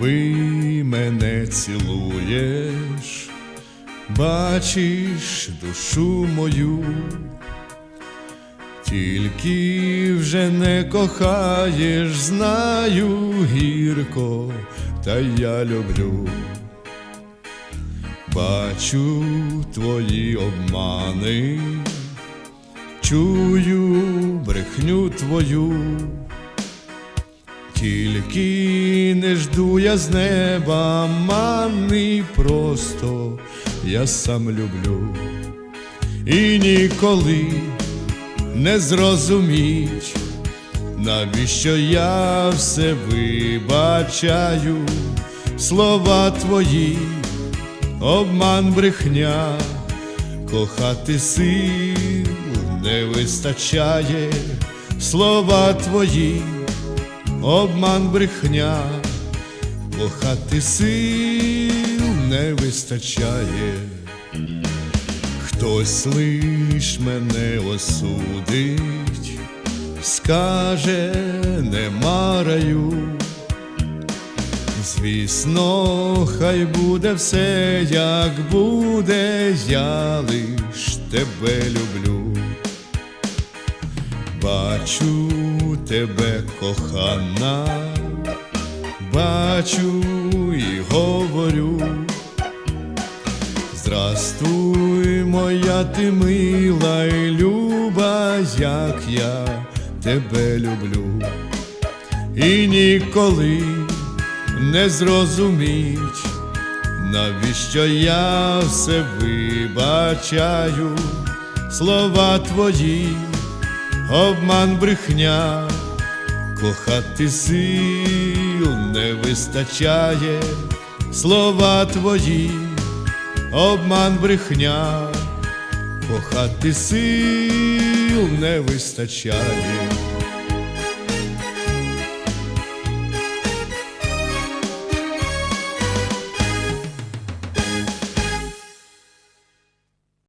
ніби мене цілуєш, бачиш душу мою, тільки вже не кохаєш, знаю гірко, та я люблю. Бачу твої обмани, чую брехню твою, тільки не жду я з неба мани просто. Я сам люблю і ніколи не зрозуміть, навіщо я все вибачаю, слова твої обман брехня, кохати сил не вистачає, слова твої, обман брехня, кохати сил не вистачає. Хтось лиш мене осудить, скаже, нема раю. Звісно, хай буде все, як буде, я лиш тебе люблю. Бачу тебе кохана, бачу і говорю. Здрастуй, моя ти мила і люба, як я тебе люблю, і ніколи не зрозуміть, навіщо я все вибачаю, слова твої, обман брехня, кохати сил не вистачає, слова твої, обман брехня, кохати сил не вистачає.